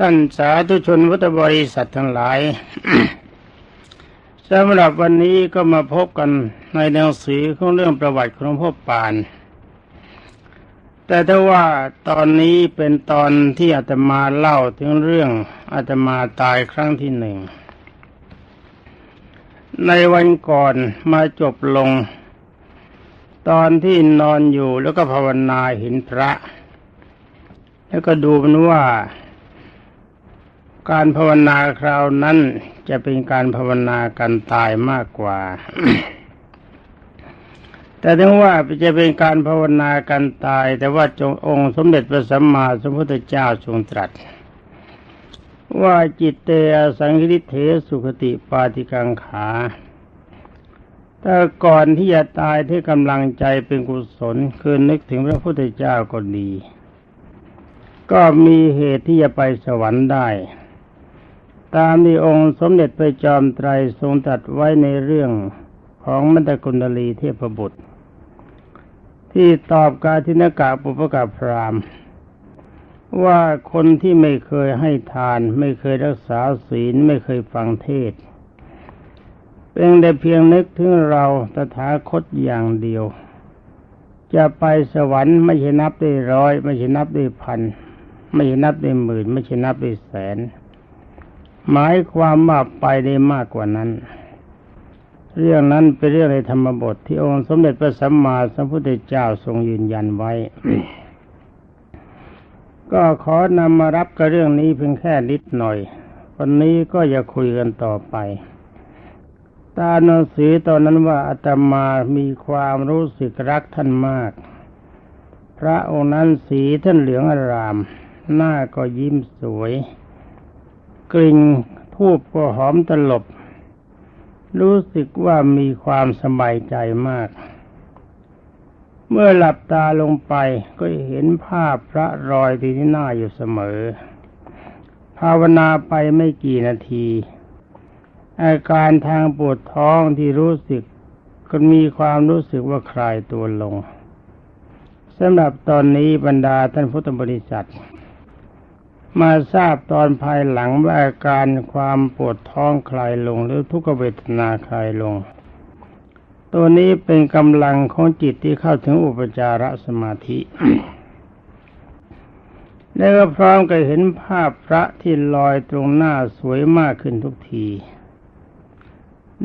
ท่านสาธุชนพุทธบริษัททั้งหลายสำหรับวันนี้ก็มาพบกันในหนังสือของเรื่องประวัติของพ่อปาน แต่ถ้าว่าตอนนี้เป็นตอนที่อาตมาเล่าถึงเรื่องอาตมาตายครั้งที่หนึ่ง ในวันก่อนมาจบลง ตอนที่นอนอยู่แล้วก็ภาวนาเห็นพระ แล้วก็ดูมันว่า การภาวนาคราวนั้นจะเป็นการภาวนากันตายมากกว่า แต่ถึงว่าจะเป็นการภาวนากันตาย แต่ว่าจงองค์สมเด็จพระสัมมาสัมพุทธเจ้าทรงตรัส ว่าจิตเตอสังคิเทสุขติปาติกังขาแต่ก่อนที่จะตายที่กำลังใจเป็นกุศลคือนึกถึงพระพุทธเจ้าก็ดี ก็มีเหตุที่จะไปสวรรค์ได้ ตามที่องค์สมเด็จพระจอมไตรทรงตรัสไว้ในเรื่องของมัตตกุณลีเทพบุตร ที่ตอบกาทินกะปุปกาพรามว่าคนที่ไม่เคยให้ทาน ไม่เคยรักษาศีลไม่เคยฟังเทศเป็นแต่เพียงนึกถึงเราตถาคตอย่างเดียว จะไปสวรรค์ไม่ใช่นับได้ร้อย ไม่ใช่นับได้พัน ไม่ใช่นับได้หมื่น ไม่ใช่นับได้แสน หมายความว่าไปได้มากกว่านั้น เรื่องนั้นเป็นเรื่องในธรรมบทที่องค์สมเด็จพระสัมมาสัมพุทธเจ้าทรงยืนยันไว้ ก็ขอนำมารับกับเรื่องนี้เพียงแค่นิดหน่อย วันนี้ก็จะคุยกันต่อไปตาหนังสือตอนนั้นว่าอาตมามีความรู้สึกรักท่านมาก พระองค์นั้นสีท่านเหลืองอาราม หน้าก็ยิ้มสวย กลิ่นทูบก็หอมตลบ รู้สึกว่ามีความสบายใจมาก เมื่อหลับตาลงไปก็เห็นภาพพระรอยที่หน้าอยู่เสมอ ภาวนาไปไม่กี่นาที อาการทางปวดท้องที่รู้สึกก็มีความรู้สึกว่าคลายตัวลงสำหรับตอนนี้บรรดาท่านพุทธบริษัท มาทราบตอนภายหลังว่าอาการความปวดท้องคลายลง หรือทุกขเวทนาคลายลง ตัวนี้เป็นกำลังของจิตที่เข้าถึงอุปจารสมาธิแล้วก็พร้อมกับเห็นภาพพระที่ลอยตรงหน้าสวยมากขึ้นทุกที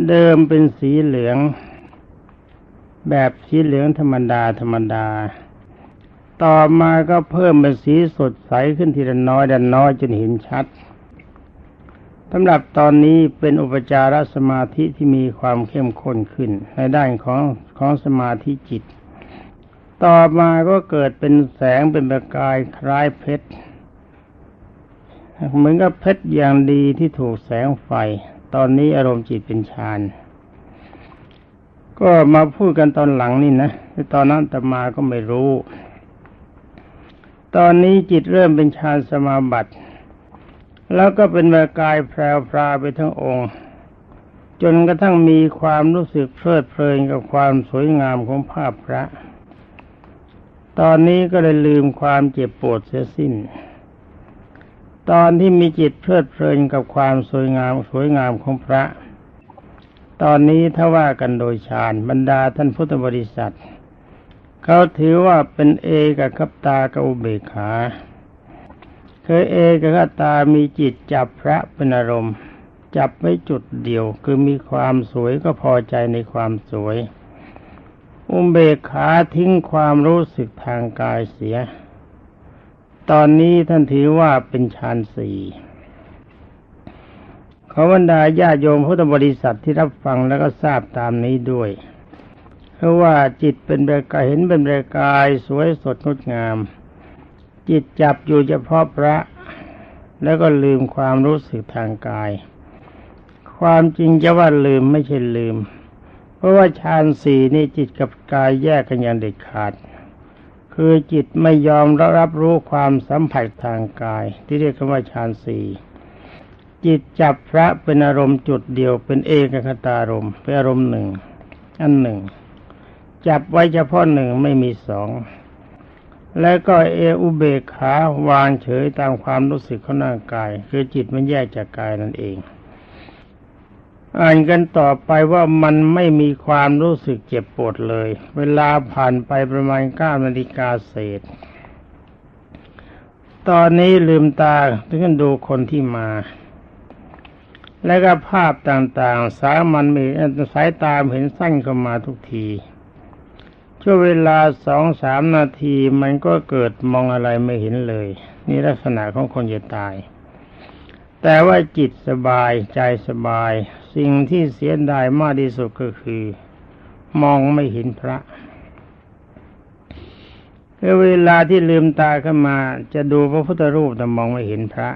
เดิมเป็นสีเหลือง แบบสีเหลืองธรรมดาธรรมดา ต่อมาก็เพิ่มเป็นสีสดใสขึ้นทีละน้อยดันน้อยจนเห็นชัดสำหรับตอนนี้เป็นอุปจารสมาธิที่มีความเข้มข้นขึ้น ในด้านของของสมาธิจิต ต่อมาก็เกิดเป็นแสงเป็นประกายคล้ายเพชรเหมือนกับเพชรอย่างดีที่ถูกแสงไฟ ตอนนี้อารมณ์จิตเป็นฌานก็มาพูดกันตอนหลังนี่นะตอนนั้นแต่มาก็ไม่รู้ ตอนนี้จิตเริ่มเป็นฌานสมาบัติ แล้วก็เป็นวากายแพรวพราไปทั้งองค์ จนกระทั่งมีความรู้สึกเพลิดเพลินกับความสวยงามของภาพพระ ตอนนี้ก็เลยลืมความเจ็บปวดเสียสิ้น ตอนที่มีจิตเพลิดเพลินกับความสวยงามสวยงามของพระ ตอนนี้ถ้าว่ากันโดยฌานบรรดาท่านพุทธบริษัท เขาถือว่าเป็นเอกกับตากับอุเบกขาเคยเอกกับตามีจิตจับพระเป็นอารมณ์ จับไม่จุดเดียว คือมีความสวยก็พอใจในความสวย อุเบกขาทิ้งความรู้สึกทางกายเสีย ตอนนี้ท่านถือว่าเป็นฌานสี่ขอบรรดาญาโยมพุทธบริษัทที่รับฟังแล้วก็ทราบตามนี้ด้วย เพราะว่าจิตเป็นประกายเห็นเป็นประกายสวยสดงดงาม จิตจับอยู่เฉพาะพระ แล้วก็ลืมความรู้สึกทางกาย ความจริงจะว่าลืมไม่ใช่ลืม เพราะว่าฌานสี่นี่จิตกับกายแยกกันอย่างเด็ดขาด คือจิตไม่ยอมรับรู้ความสัมผัสทางกาย ที่เรียกว่าฌานสี่จิตจับพระเป็นอารมณ์จุดเดียวเป็นเอกคตารมเป็นอารมณ์หนึ่ง อันหนึ่ง จับไว้เฉพาะหนึ่งไม่มีสอง แล้วก็เออุเบกขาวางเฉยตามความรู้สึกของร่างกาย คือจิตมันแยกจากกายนั่นเอง อ่านกันต่อไปว่ามันไม่มีความรู้สึกเจ็บปวดเลย เวลาผ่านไปประมาณเก้านาฬิกาเศษ ตอนนี้ลืมตาถึงดูคนที่มาแล้วก็ภาพต่างๆ สามันมีสายตาเห็นสั้นเข้ามาทุกที ช่วเวลาสองสามนาทีมันก็เกิดมองอะไรไม่เห็นเลย นี่ลักษณะของคนจะตาย แต่ว่าจิตสบายใจสบาย สิ่งที่เสียดายมากที่สุดก็คือ มองไม่เห็นพระเวลาที่ลืมตาขึ้นมา จะดูพระพุทธรูปแต่มองไม่เห็นพระ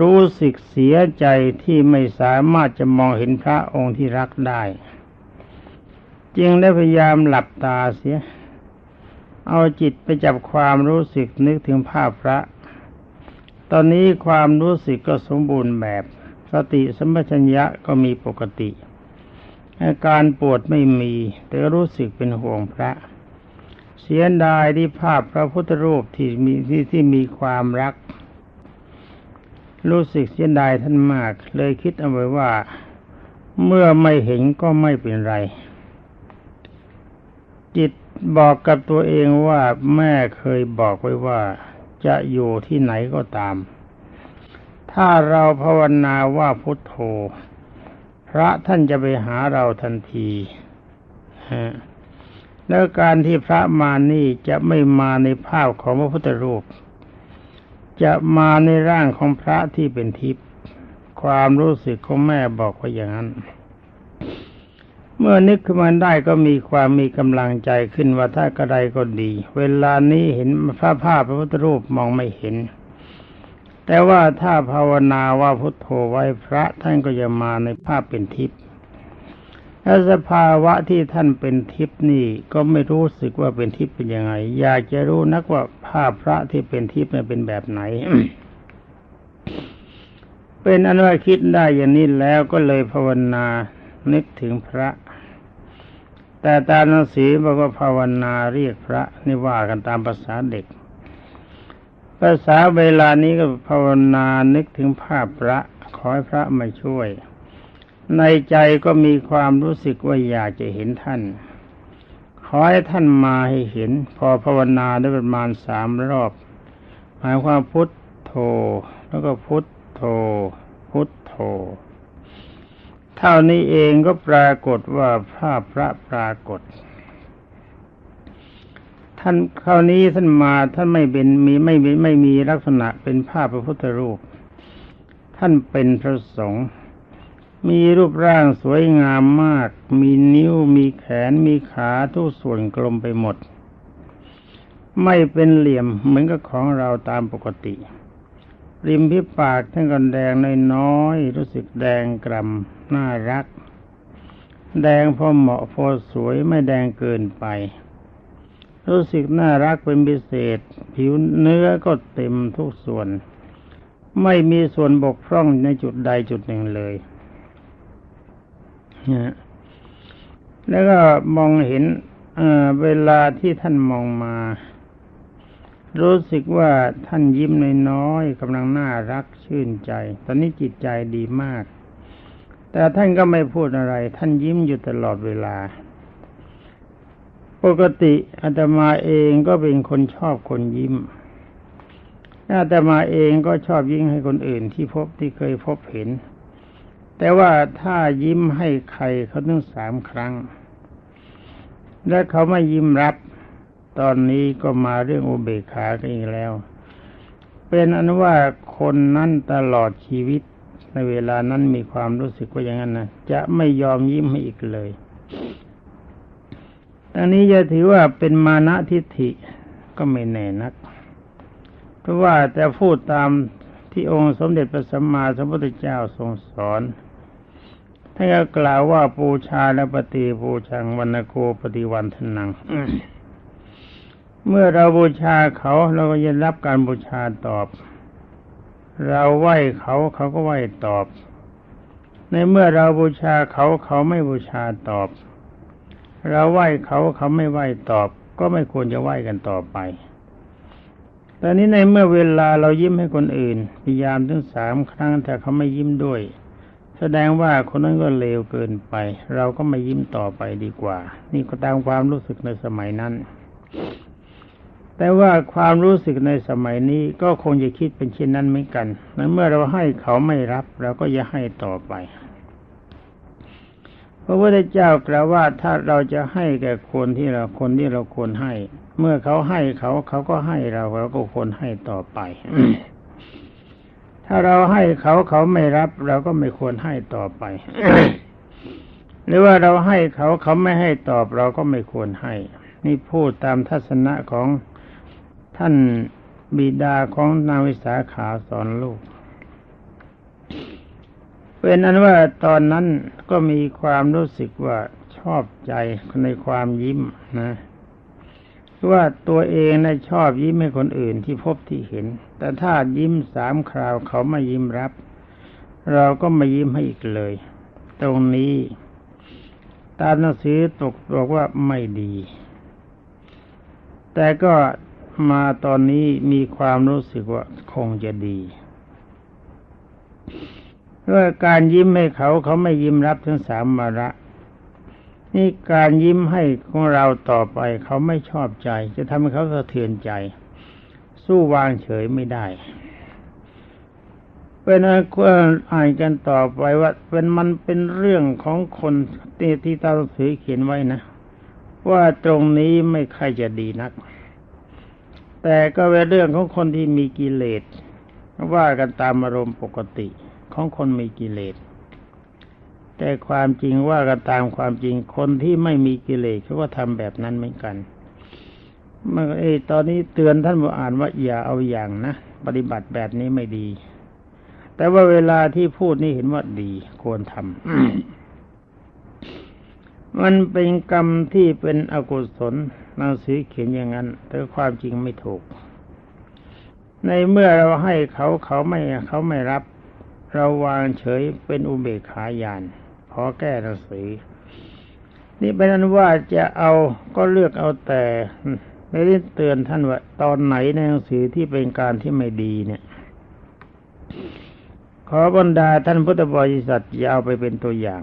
รู้สึกเสียใจที่ไม่สามารถจะมองเห็นพระองค์ที่รักได้ จึงได้พยายามหลับตาเสีย เอาจิตไปจับความรู้สึกนึกถึงภาพพระ ตอนนี้ความรู้สึกก็สมบูรณ์แบบ สติสมัชัญญะก็มีปกติ อาการปวดไม่มี แต่รู้สึกเป็นห่วงพระ เสียดายที่ภาพพระพุทธรูปที่มีที่ที่มีความรัก รู้สึกเสียดายท่านมาก เลยคิดเอาไว้ว่า เมื่อไม่เห็นก็ไม่เป็นไร จิตบอกกับตัวเองว่าแม่เคยบอกไว้ว่าจะอยู่ที่ไหนก็ตาม ถ้าเราภาวนาว่าพุทโธ พระท่านจะไปหาเราทันทีฮะแล้วการที่พระมานี่จะไม่มาในภาพของพระพุทธรูป จะมาในร่างของพระที่เป็นทิพย์ความรู้สึกของแม่บอกว่าอย่างนั้น เมื่อนึกขึ้นมาได้ก็มีความมีกำลังใจขึ้นว่าถ้ากระไดก็ดี เวลานี้เห็นพระภาพพระพุทธรูปมองไม่เห็น แต่ว่าถ้าภาวนาว่าพุทโธไว้พระท่านก็จะมาในภาพเป็นทิพย์ถ้าสภาวะที่ท่านเป็นทิพย์นี่ก็ไม่รู้สึกว่าเป็นทิพย์เป็นยังไง อยากจะรู้นักว่าภาพพระที่เป็นทิพย์เป็นแบบไหนเป็นอนุคิดได้อย่างนี้แล้วก็เลยภาวนานึกถึงพระ แต่ตามหนังสือบอกว่าภาวนาเรียกพระนี่ว่ากันตามภาษาเด็ก ภาษาเวลานี้ก็ภาวนานึกถึงภาพพระขอให้พระมาช่วย ในใจก็มีความรู้สึกว่าอยากจะเห็นท่าน ขอให้ท่านมาให้เห็น พอภาวนาได้ประมาณสามรอบ หมายความพุทโธแล้วก็พุทโธพุทโธ เท่านี้เองก็ปรากฏว่าภาพพระปรากฏ ท่านคราวนี้ท่านมาท่านไม่เป็นมีไม่มีไม่มีลักษณะเป็นภาพพระพุทธรูป ท่านเป็นพระสงฆ์มีรูปร่างสวยงามมาก มีนิ้ว มีแขน มีขาทุกส่วนกลมไปหมด ไม่เป็นเหลี่ยมเหมือนกับของเราตามปกติ ริมพิปากท่านก็แดงน้อยๆรู้สึกแดงกร่ำน่ารัก แดงพอเหมาะพอสวยไม่แดงเกินไป รู้สึกน่ารักเป็นพิเศษ ผิวเนื้อก็เต็มทุกส่วน ไม่มีส่วนบกพร่องในจุดใดจุดหนึ่งเลยแล้วก็มองเห็นเวลาที่ท่านมองมา รู้สึกว่าท่านยิ้มน้อยๆกำลังน่ารักชื่นใจ ตอนนี้จิตใจดีมาก แต่ท่านก็ไม่พูดอะไร ท่านยิ้มอยู่ตลอดเวลา ปกติอาตมาเองก็เป็นคนชอบคนยิ้มอาตมาเองก็ชอบยิ้มให้คนอื่นที่พบที่เคยพบเห็น แต่ว่าถ้ายิ้มให้ใครเขาต้องสามครั้ง และเขาไม่ยิ้มรับ ตอนนี้ก็มาเรื่องอุเบกขากันอีกแล้ว เป็นอนุว่าคนนั้นตลอดชีวิตในเวลานั้นมีความรู้สึกว่าอย่างนั้นนะจะไม่ยอมยิ้มให้อีกเลยอันนี้จะถือว่าเป็นมานะทิฏฐิก็ไม่แน่นัก เพราะว่าแต่พูดตามที่องค์สมเด็จพระสัมมาสัมพุทธเจ้าทรงสอนท่านก็กล่าวว่าปูชาและปฏิปูชังวันโกปฏิวันทนัง เมื่อเราบูชาเขาเราก็จะรับการบูชาตอบ เราไหว้เขาเขาก็ไหว้ตอบ ในเมื่อเราบูชาเขาเขาไม่บูชาตอบ เราไหว้เขาเขาไม่ไหว้ตอบ ก็ไม่ควรจะไหว้กันต่อไปตอนนี้ในเมื่อเวลาเรายิ้มให้คนอื่น พยายามถึงสามครั้งแต่เขาไม่ยิ้มด้วย แสดงว่าคนนั้นก็เลวเกินไป เราก็ไม่ยิ้มต่อไปดีกว่า นี่ก็ตามความรู้สึกในสมัยนั้น แต่ว่าความรู้สึกในสมัยนี้ก็คงจะคิดเป็นเช่นนั้นเหมือนกันเมื่อเราให้เขาไม่รับเราก็จะให้ต่อไปพระพุทธเจ้ากล่าวว่าถ้าเราจะให้แก่คนที่เราคนที่เราควรให้ เมื่อเขาให้เขาเขาก็ให้เราเราก็ควรให้ต่อไป ถ้าเราให้เขาเขาไม่รับเราก็ไม่ควรให้ต่อไป หรือว่าเราให้เขาเขาไม่ให้ตอบเราก็ไม่ควรให้ นี่พูดตามทัศนะของ ท่านบิดาของนางวิสาขาสอนลูก เป็นนั้นว่าตอนนั้นก็มีความรู้สึกว่าชอบใจในความยิ้มนะว่าตัวเองนะชอบยิ้มให้คนอื่นที่พบที่เห็น แต่ถ้ายิ้มสามคราวเขาไม่ยิ้มรับ เราก็ไม่ยิ้มให้อีกเลย ตรงนี้ ตามหนังสือตกบอกว่าไม่ดี แต่ก็ มาตอนนี้มีความรู้สึกว่าคงจะดีเพราะการยิ้มให้เขาเขาไม่ยิ้มรับทั้งสามมาระ นี่การยิ้มให้ของเราต่อไป เขาไม่ชอบใจ จะทำให้เขาสะเทือนใจ สู้วางเฉยไม่ได้เป็นอ่านกันต่อไปว่า เป็นมันเป็นเรื่องของคนที่ที่ตาสือเขียนไว้นะ ว่าตรงนี้ไม่ค่อยจะดีนัก แต่ก็เป็นเรื่องของคนที่มีกิเลสว่ากันตามอารมณ์ปกติของคนมีกิเลส แต่ความจริงว่ากันตามความจริงคนที่ไม่มีกิเลสเขาก็ทำแบบนั้นเหมือนกันเมื่อไอ้ตอนนี้เตือนท่านผู้อ่านว่าอย่าเอาอย่างนะปฏิบัติแบบนี้ไม่ดี แต่ว่าเวลาที่พูดนี่เห็นว่าดีควรทำมันเป็นกรรมที่เป็นอกุศล หนังสือเขียนอย่างนั้น แต่ความจริงไม่ถูก ในเมื่อเราให้เขาเขาไม่เขาไม่รับ เราวางเฉยเป็นอุเบกขาญาณขอแก้หนังสือ นี่เป็นนั้นว่าจะเอาก็เลือกเอาแต่ไม่ได้เตือนท่านว่า ตอนไหนในหนังสือที่เป็นการที่ไม่ดีเนี่ย ขอบรรดาท่านพุทธบริษัทอย่าเอาไปเป็นตัวอย่าง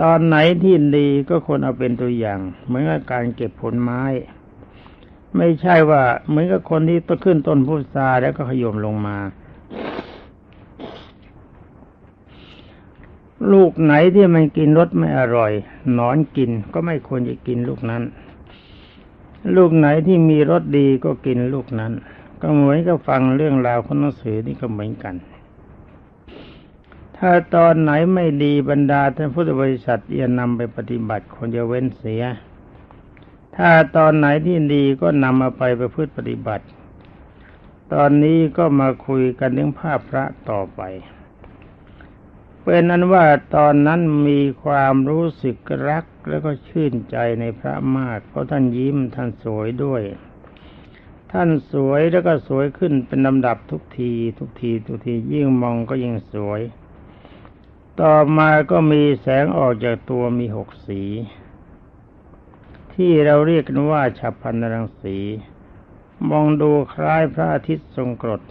ตอนไหนที่ดีก็ควรเอาเป็นตัวอย่าง เหมือนกับการเก็บผลไม้ ไม่ใช่ว่าเหมือนกับคนที่ต้นขึ้นต้นพุทราแล้วก็ขยมลงมา ลูกไหนที่มันกินรสไม่อร่อยนอนกินก็ไม่ควรจะกินลูกนั้น ลูกไหนที่มีรสดีก็กินลูกนั้น ก็เหมือนกับฟังเรื่องราวของหนังสือนี่ก็เหมือนกัน ถ้าตอนไหนไม่ดีบรรดาท่านพุทธบริษัทอย่านำไปปฏิบัติคนจะเว้นเสีย ถ้าตอนไหนที่ดีก็นำมาไปประพฤติปฏิบัติ ตอนนี้ก็มาคุยกันเรื่องภาพพระต่อไป เป็นนั้นว่าตอนนั้นมีความรู้สึกรักแล้วก็ชื่นใจในพระมาก เพราะท่านยิ้มท่านสวยด้วย ท่านสวยแล้วก็สวยขึ้นเป็นลำดับทุกที ทุกทีทุกทียิ่งมองก็ยิ่งสวย ต่อมาก็มีแสงออกจากตัวมีหกสี ที่เราเรียกกันว่าฉับพันรังสี มองดูคล้ายพระอาทิตย์ทรงกรด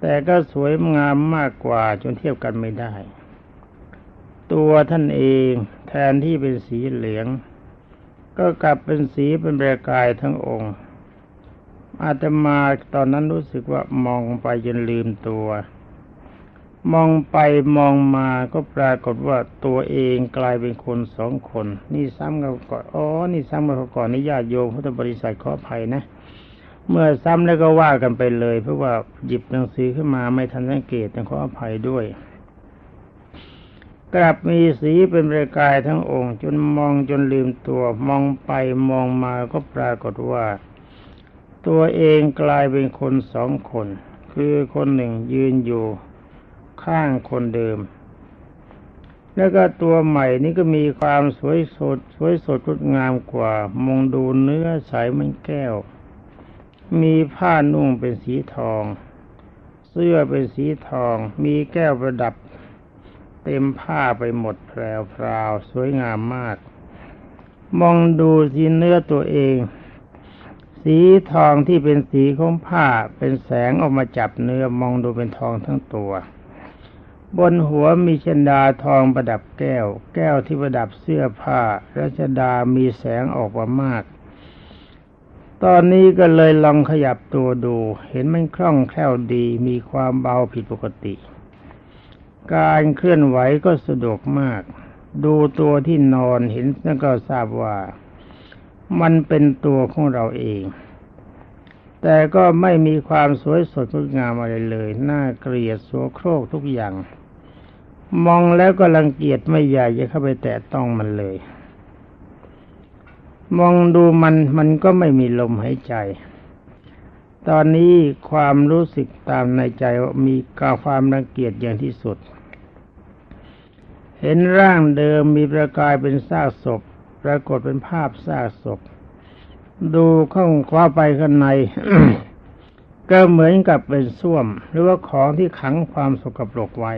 แต่ก็สวยงามมากกว่าจนเทียบกันไม่ได้ ตัวท่านเองแทนที่เป็นสีเหลือง ก็กลับเป็นสีเป็นประกายทั้งองค์อาตมาตอนนั้นรู้สึกว่ามองไปจนลืมตัว มองไปมองมาก็ปรากฏว่าตัวเองกลายเป็นคนสองคน นี่ซ้ำกันก่อนอ๋อนี่ซ้ำกันก่อนนี่ญาติโยมพุทธบริษัทขออภัยนะ เมื่อซ้ำแล้วก็ว่ากันไปเลย เพราะว่าหยิบหนังสือขึ้นมาไม่ทันสังเกตต้องขออภัยด้วย กลับมีสีเป็นประกายทั้งองค์ จนมองจนลืมตัวมองไปมองมาก็ปรากฏว่า ตัวเองกลายเป็นคนสองคน คือคนหนึ่งยืนอยู่ ข้างคนเดิม แล้วก็ตัวใหม่นี่ก็มีความสวยสด สวยสดงดงามกว่า มองดูเนื้อใสเหมือนแก้ว มีผ้านุ่งเป็นสีทอง เสื้อเป็นสีทอง มีแก้วประดับ เต็มผ้าไปหมดแพรวพราวสวยงามมาก มองดูสีเนื้อตัวเองสีทองที่เป็นสีของผ้าเป็นแสงออกมาจับเนื้อมองดูเป็นทองทั้งตัว บนหัวมีชนดาทองประดับแก้ว แก้วที่ประดับเสื้อผ้ารัชดามีแสงออกมามาก ตอนนี้ก็เลยลองขยับตัวดู เห็นมันคล่องแคล่วดีมีความเบาผิดปกติ การเคลื่อนไหวก็สะดวกมาก ดูตัวที่นอนเห็นแล้วก็ทราบว่า มันเป็นตัวของเราเองแต่ก็ไม่มีความสวยสดงดงามอะไรเลย น่าเกลียดโสโครกทุกอย่าง มองแล้วก็รังเกียจไม่อยากจะเข้าไปแตะต้องมันเลย มองดูมันมันก็ไม่มีลมหายใจ ตอนนี้ความรู้สึกตามในใจมีกาความรังเกียจอย่างที่สุด เห็นร่างเดิมมีประกายเป็นซากศพ ปรากฏเป็นภาพซากศพ ดูเข้าคว้าไปข้างในก็เหมือนกับเป็นส้วม หรือว่าของที่ขังความสกปรกไว้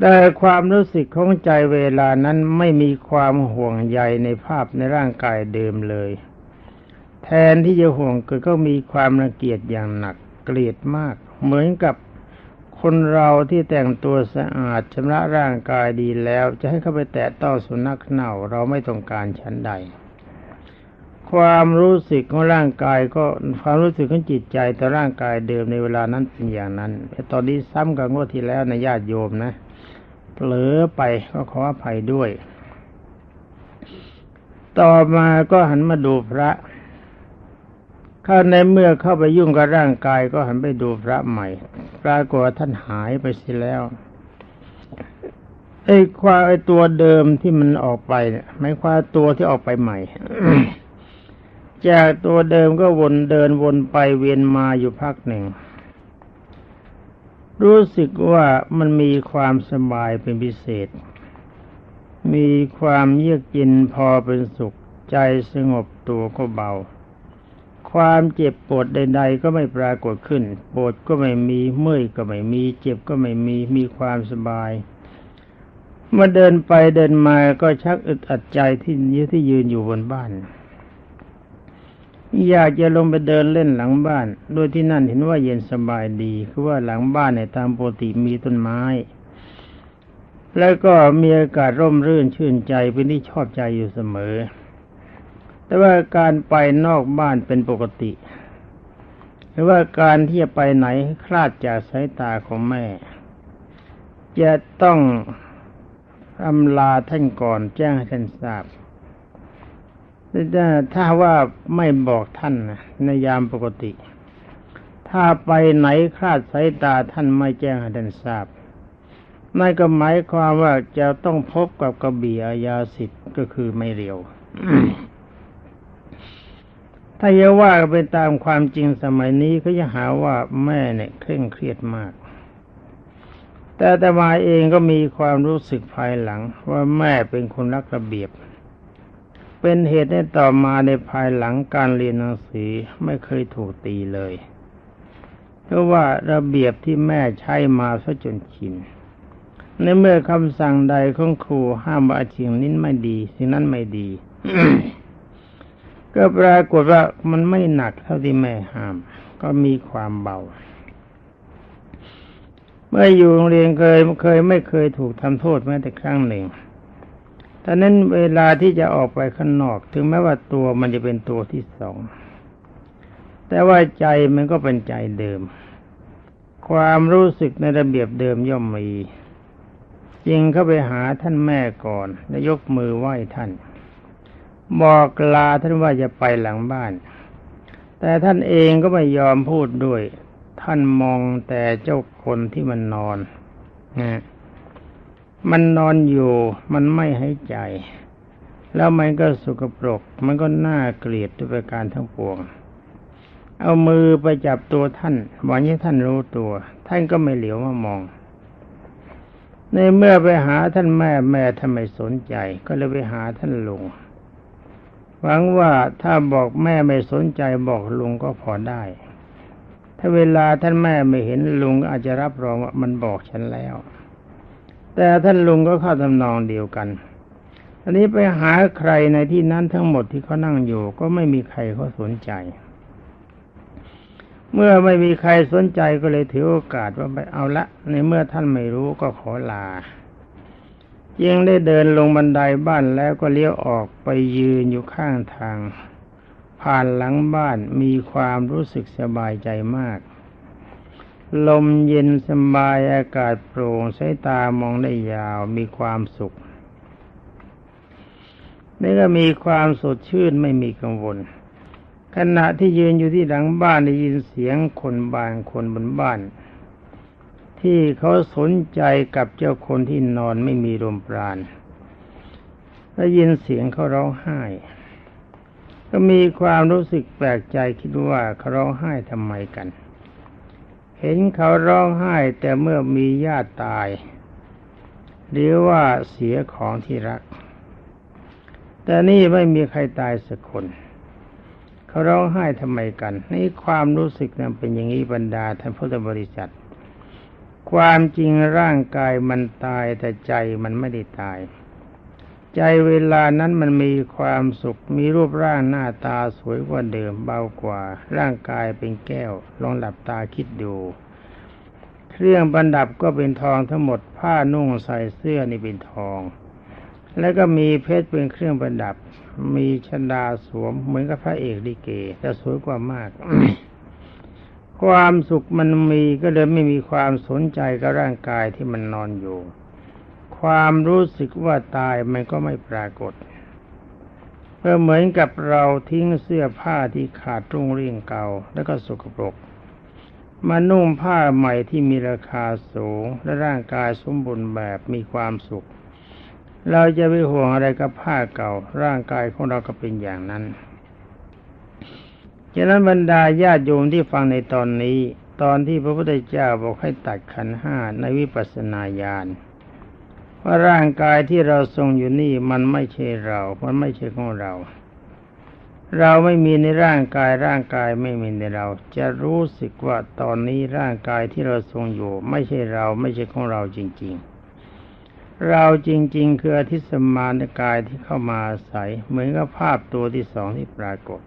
แต่ความรู้สึกของใจเวลานั้นไม่มีความห่วงใยในภาพในร่างกายเดิมเลย แทนที่จะห่วงเกิดก็มีความรังเกียจอย่างหนักเกลียดมาก เหมือนกับคนเราที่แต่งตัวสะอาดชำระร่างกายดีแล้ว จะให้เข้าไปแตะต้องสุนัขเน่าเราไม่ต้องการชั้นใด ความรู้สึกของร่างกายก็ความรู้สึกของจิตใจต่อร่างกายเดิมในเวลานั้นเป็นอย่างนั้นแต่ตอนนี้ซ้ำกับงวดที่แล้วในญาติโยมนะเผลอไปก็ขออภัยด้วย ต่อมาก็หันมาดูพระข้าในเมื่อเข้าไปยุ่งกับร่างกายก็หันไปดูพระใหม่ ปรากฏท่านหายไปสียแล้วไอ้ความไอ้ตัวเดิมที่มันออกไปเนี่ยไม่ความตัวที่ออกไปใหม่ จากตัวเดิมก็วนเดินวนไปเวียนมาอยู่พักหนึ่ง รู้สึกว่ามันมีความสบายเป็นพิเศษ มีความเยือกเย็นพอเป็นสุขใจสงบตัวก็เบา ความเจ็บปวดใด ๆ ก็ไม่ปรากฏขึ้น ปวดก็ไม่มีเมื่อยก็ไม่มี เจ็บก็ไม่มีมีความสบายเมื่อเดินไปเดินมาก็ชักอึดอัดใจที่ยืที่ยืนอยู่บนบ้าน อยากจะลงไปเดินเล่นหลังบ้านโดยที่นั่นเห็นว่าเย็นสบายดี คือว่าหลังบ้านในตามปกติมีต้นไม้ แล้วก็มีอากาศร่มรื่นชื่นใจเป็นที่ชอบใจอยู่เสมอ แต่ว่าการไปนอกบ้านเป็นปกติ หรือว่าการที่จะไปไหนคลาดจากสายตาของแม่ จะต้องอำลาท่านก่อนแจ้งให้ท่านทราบ ถ้าว่าไม่บอกท่านในยามปกติ ถ้าไปไหนคลาดสายตาท่านไม่แจ้งให้ท่านทราบนั่นก็หมายความว่าจะต้องพบกับกระบี่อาญาสิทธิ์ก็คือไม่เร็ว ถ้าจะว่าไปตามความจริงสมัยนี้ก็จะหาว่าแม่เนี่ยเคร่งเครียดมาก แต่แต่มาเองก็มีความรู้สึกภายหลังว่าแม่เป็นคนรักระเบียบ เป็นเหตุให้ต่อมาในภายหลังการเรียนหนังสือไม่เคยถูกตีเลย เพราะว่าระเบียบที่แม่ใช้มาซะจนชินในเมื่อคำสั่งใดของครูห้ามว่าสิ่งนี้ไม่ดีสิ่งนั้นไม่ดี ก็ปรากฏว่ามันไม่หนักเท่าที่แม่ห้าม ก็มีความเบา เมื่ออยู่โรงเรียนเคยเคยไม่เคยถูกทำโทษแม้แต่ครั้งหนึ่ง ตอนนั้นเวลาที่จะออกไปข้างนอก ถึงแม้ว่าตัวมันจะเป็นตัวที่สอง แต่ว่าใจมันก็เป็นใจเดิม ความรู้สึกในระเบียบเดิมย่อมมียิงเข้าไปหาท่านแม่ก่อนและยกมือไหว้ท่าน บอกลาท่านว่าจะไปหลังบ้าน แต่ท่านเองก็ไม่ยอมพูดด้วย ท่านมองแต่เจ้าคนที่มันนอนนะ มันนอนอยู่มันไม่ให้ใจ แล้วมันก็สุกปรก มันก็น่าเกลียดด้วยประการทั้งปวง เอามือไปจับตัวท่านบอกให้ท่านรู้ตัว ท่านก็ไม่เหลียวมามอง ในเมื่อไปหาท่านแม่แม่ทำไมสนใจ ก็เลยไปหาท่านลุงหวังว่าถ้าบอกแม่ไม่สนใจบอกลุงก็พอได้ ถ้าเวลาท่านแม่ไม่เห็นลุงอาจจะรับรองว่ามันบอกฉันแล้ว แต่ท่านลุงก็เข้าทำนองเดียวกันอันนี้ไปหาใครในที่นั้นทั้งหมดที่เขานั่งอยู่ ก็ไม่มีใครเขาสนใจ เมื่อไม่มีใครสนใจก็เลยถือโอกาสว่าไปเอาละ ในเมื่อท่านไม่รู้ก็ขอลายังได้เดินลงบันไดบ้านแล้วก็เลี้ยวออกไปยืนอยู่ข้างทาง ผ่านหลังบ้านมีความรู้สึกสบายใจมาก ลมเย็นสบายอากาศโปร่งสายตามองได้ยาวมีความสุข นี่ก็มีความสดชื่นไม่มีกังวล ขณะที่ยืนอยู่ที่หลังบ้านได้ยินเสียงคนบางคนบนบ้าน ที่เขาสนใจกับเจ้าคนที่นอนไม่มีลมปราณได้ยินเสียงเขาร้องไห้ ก็มีความรู้สึกแปลกใจคิดว่าเขาร้องไห้ทำไมกัน เห็นเขาร้องไห้แต่เมื่อมีญาติตาย หรือว่าเสียของที่รัก แต่นี่ไม่มีใครตายสักคน เขาร้องไห้ทำไมกัน นี่ความรู้สึกนั้นเป็นอย่างนี้บรรดาท่านพุทธบริษัท ความจริงร่างกายมันตายแต่ใจมันไม่ได้ตาย ใจเวลานั้นมันมีความสุข มีรูปร่างหน้าตาสวยกว่าเดิมเบากว่า ร่างกายเป็นแก้ว ลองหลับตาคิดดู เครื่องบรรดับก็เป็นทองทั้งหมดผ้านุ่งใส่เสื้อนี่เป็นทอง แล้วก็มีเพชรเป็นเครื่องประดับ มีชดาสวมเหมือนกับพระเอกลิเกแต่สวยกว่ามาก ความสุขมันมีก็เลยไม่มีความสนใจกับร่างกายที่มันนอนอยู่ ความรู้สึกว่าตายมันก็ไม่ปรากฏเพื่อเหมือนกับเราทิ้งเสื้อผ้าที่ขาดรุ่งเรียงเก่า แล้วก็สกปรกมานุ่งผ้าใหม่ที่มีราคาสูง และร่างกายสมบูรณ์แบบมีความสุข เราจะไปห่วงอะไรกับผ้าเก่า ร่างกายของเราก็เป็นอย่างนั้นฉะนั้นบรรดาญาติโยมที่ฟังในตอนนี้ ตอนที่พระพุทธเจ้าบอกให้ตัดขันห้าในวิปัสสนาญาณ ว่าร่างกายที่เราทรงอยู่นี่มันไม่ใช่เรา มันไม่ใช่ของเรา เราไม่มีในร่างกายร่างกายไม่มีในเรา จะรู้สึกว่าตอนนี้ร่างกายที่เราทรงอยู่ ไม่ใช่เราไม่ใช่ของเราจริง ๆ เราจริง ๆ คืออธิสมานกายที่เข้ามาอาศัยเหมือนกับภาพตัวที่สองที่ปรากฏ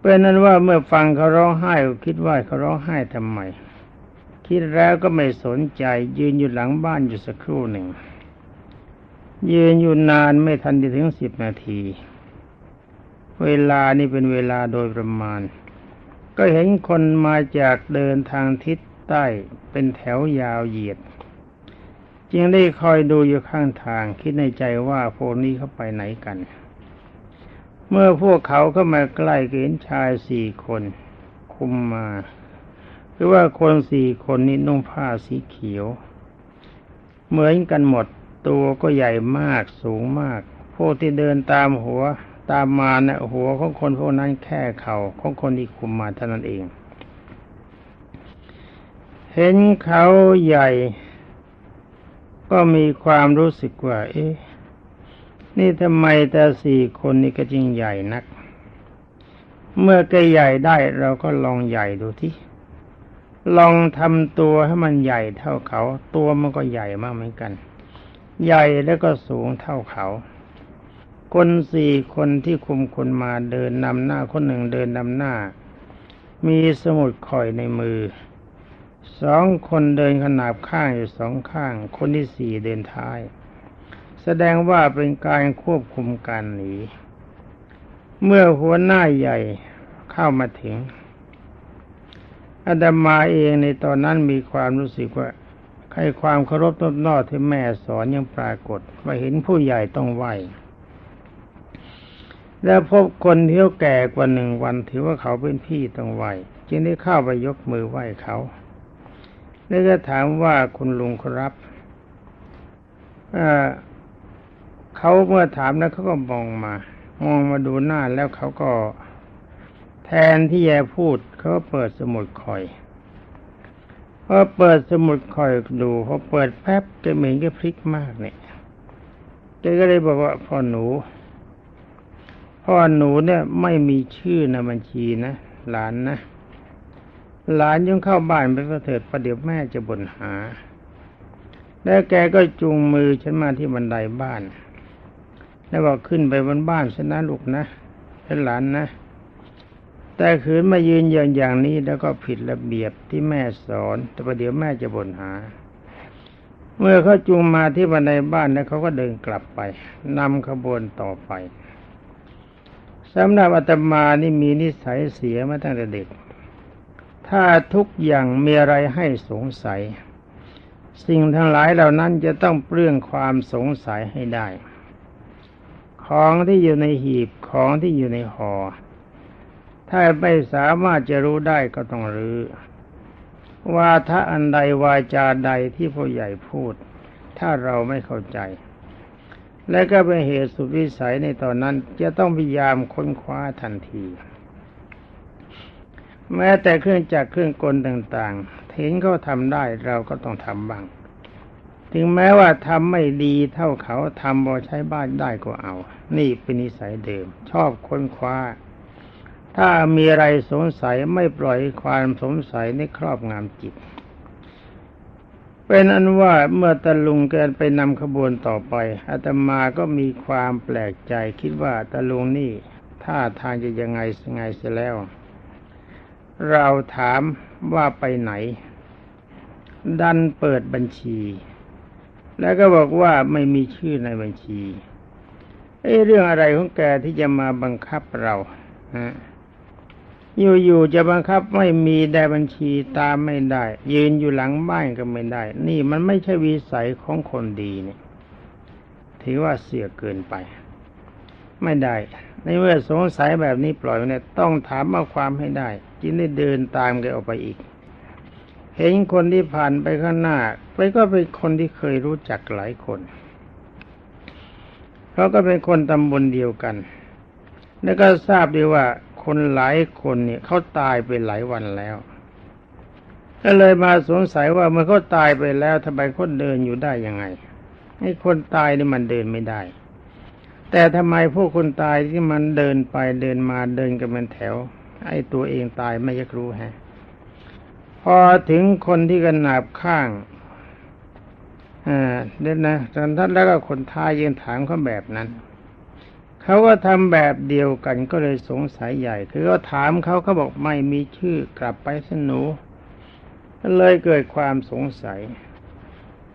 เป็นนั้นว่าเมื่อฟังเขาร้องไห้ก็คิดว่าเขาร้องไห้ทำไม คิดแล้วก็ไม่สนใจ ยืนอยู่หลังบ้านอยู่สักครู่หนึ่ง ยืนอยู่นานไม่ทันจะถึงสิบนาที เวลานี่เป็นเวลาโดยประมาณ ก็เห็นคนมาจากเดินทางทิศใต้เป็นแถวยาวเหยียด จึงได้คอยดูอยู่ข้างทาง คิดในใจว่าพวกนี้เขาไปไหนกัน เมื่อพวกเขาเข้ามาใกล้เห็นชายสี่คน คุมมา หรือว่าคนสี่คนนี้นุ่งผ้าสีเขียว เหมือนกันหมดตัวก็ใหญ่มากสูงมากพวกที่เดินตามหัวตามมาเนะี่ยหัวของคนพวกนั้นแค่เขา่าของคนที่คุมมาเท่านั้นเอง เห็นเขาใหญ่ ก็มีความรู้สึกว่า เอ๊ะนี่ทำไมแต่สี่คนนี้ก็จริงใหญ่นัก เมื่อแกใหญ่ได้เราก็ลองใหญ่ดูที่ ลองทำตัวให้มันใหญ่เท่าเขา ตัวมันก็ใหญ่มากเหมือนกัน ใหญ่แล้วก็สูงเท่าเขา คนสี่คนที่คุมคนมาเดินนำหน้าคนหนึ่งเดินนำหน้า มีสมุดข่อยในมือ สองคนเดินขนาบข้างอยู่สองข้าง คนที่สี่เดินท้าย แสดงว่าเป็นการควบคุมการหนี เมื่อหัวหน้าใหญ่เข้ามาถึง อาดามาเองในตอนนั้นมีความรู้สึกว่าใครความเคารพต้นนอที่แม่สอนยังปรากฏว่าเห็นผู้ใหญ่ต้องไหวแล้วพบคนที่เขาแก่กว่าหนึ่งวันถือว่าเขาเป็นพี่ต้องไหวจึงได้เข้าไปยกมือไหว้เขาแล้วก็ถามว่าคุณลุงครับเขาเมื่อถามแล้วเขาก็มองมา มองมาดูหน้าแล้วเขาก็ แทนที่แย่พูดเขาเปิดสมุดคอยพอเปิดสมุดคอยดูพอเปิดแป๊บแกเหม็นแกพลิกมากเนี่ยแกก็เลยบอกว่าพ่อหนู พ่อหนูเนี่ยไม่มีชื่อในบัญชีนะหลานนะหลานยังเข้าบ้านไปก็เถิดประเดี๋ยวแม่จะบ่นหา แล้วแกก็จูงมือฉันมาที่บันไดบ้าน แล้วบอกขึ้นไปบนบ้านชนนะลูกนะเป็นหลานนะ แต่ขืนมายืนอย่างอย่างนี้แล้วก็ผิดระเบียบที่แม่สอน แต่ประเดี๋ยวแม่จะบ่นหา เมื่อเขาจูงมาที่บันไดบ้านแล้วเขาก็เดินกลับไปนำขบวนต่อไปสำหรับอาตมานี่มีนิสัยเสียมาตั้งแต่เด็ก ถ้าทุกอย่างมีอะไรให้สงสัย สิ่งทั้งหลายเหล่านั้นจะต้องเปลื้องความสงสัยให้ได้ ของที่อยู่ในหีบของที่อยู่ในหอ่อ ถ้าไม่สามารถจะรู้ได้ก็ต้องรื้อว่าถ้าอันใดวาจาใดที่ผู้ใหญ่พูด ถ้าเราไม่เข้าใจ และก็เป็นเหตุสุดวิสัยในตอนนั้นจะต้องพยายามค้นคว้าทันที แม้แต่เครื่องจักรเครื่องกลต่างๆเห็นเขาทำได้เราก็ต้องทำบ้าง ถึงแม้ว่าทำไม่ดีเท่าเขาทำบอใช้บ้านได้ก็เอา นี่เป็นนิสัยเดิม ชอบค้นคว้า ถ้ามีอะไรสงสัยไม่ปล่อยความสงสัยในครอบงำจิต เป็นอันว่าเมื่อตะลุงเกินไปนำขบวนต่อไปอาตมาก็มีความแปลกใจคิดว่าตะลุงนี่ท่าทางจะยังไงสไงเสียแล้ว เราถามว่าไปไหน ดันเปิดบัญชี แล้วก็บอกว่าไม่มีชื่อในบัญชีเอ้เรื่องอะไรของแกที่จะมาบังคับเราฮะ อยู่ๆจะบังคับไม่มีได้บัญชีตามไม่ได้ ยืนอยู่หลังบ้านก็ไม่ได้ นี่มันไม่ใช่วิสัยของคนดีเนี่ยถือว่าเสียเกินไป ไม่ได้ ในเมื่อสงสัยแบบนี้ปล่อยเนี่ยต้องถามมาความให้ได้จึงได้เดินตามแกออกไปอีก เห็นคนที่ผ่านไปข้างหน้า ไปก็เป็นคนที่เคยรู้จักหลายคนเขาก็เป็นคนตำบลเดียวกัน แล้วก็ทราบดีว่า คนหลายคนเนี่ยเขาตายไปหลายวันแล้วก็เลยมาสงสัยว่าเมื่อเขาตายไปแล้วทำไมเขาเดินอยู่ได้ยังไง ให้คนตายนี่มันเดินไม่ได้ แต่ทำไมพวกคนตายที่มันเดินไปเดินมาเดินกันเป็นแถวไอ้ตัวเองตายไม่ยักรู้ฮะพอถึงคนที่กันหนาบข้างอ่าเด่นนะตอนท่านแล้วก็คนท้ายยืนถามเขาแบบนั้น เขาก็ทำแบบเดียวกันก็เลยสงสัยใหญ่ คือก็ถามเขาเขาบอกไม่มีชื่อกลับไปสนูก็เลยเกิดความสงสัย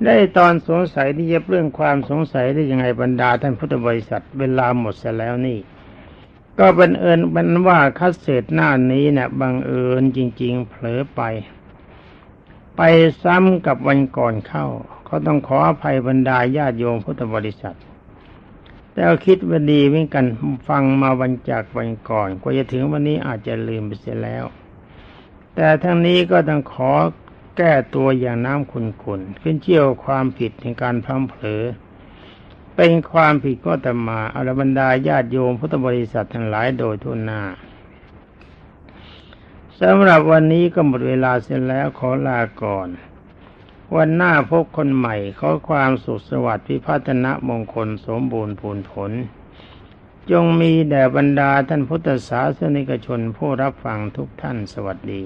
ได้ตอนสงสัยที่จะเรื่องความสงสัยได้ยังไงบรรดาท่านพุทธบริษัทเวลาหมดเสแล้วนี่ ก็เป็นเอิญเป็นว่าคัดเศษหน้านี้เนะี่ยบังเอิญจริง ๆ เผลอไป ไปซ้ำกับวันก่อนเข้าเขาต้องขออภัยบรรดาญาติโยมพุทธบริษัท แต่คิดว่าดีเหมือนกันฟังมาวันจากวันก่อนกว่าจะถึงวันนี้อาจจะลืมไปเสียแล้ว แต่ทั้งนี้ก็ต้องขอแก้ตัวอย่างน้ำขุนๆขึ้นเชี่ยวความผิดในการพลัมเผลอ เป็นความผิดก็แต่มาอรบรรดาญาติโยมพุทธบริษัททั้งหลายโดยทุนหน้าสำหรับวันนี้ก็หมดเวลาเสร็จแล้วขอลาก่อน วันหน้าพบคนใหม่ขอความสุขสวัสดิ์พิพัฒนะมงคลสมบูรณ์ผลผล จงมีแด่บรรดาท่านพุทธศาสนิกชนผู้รับฟังทุกท่านสวัสดี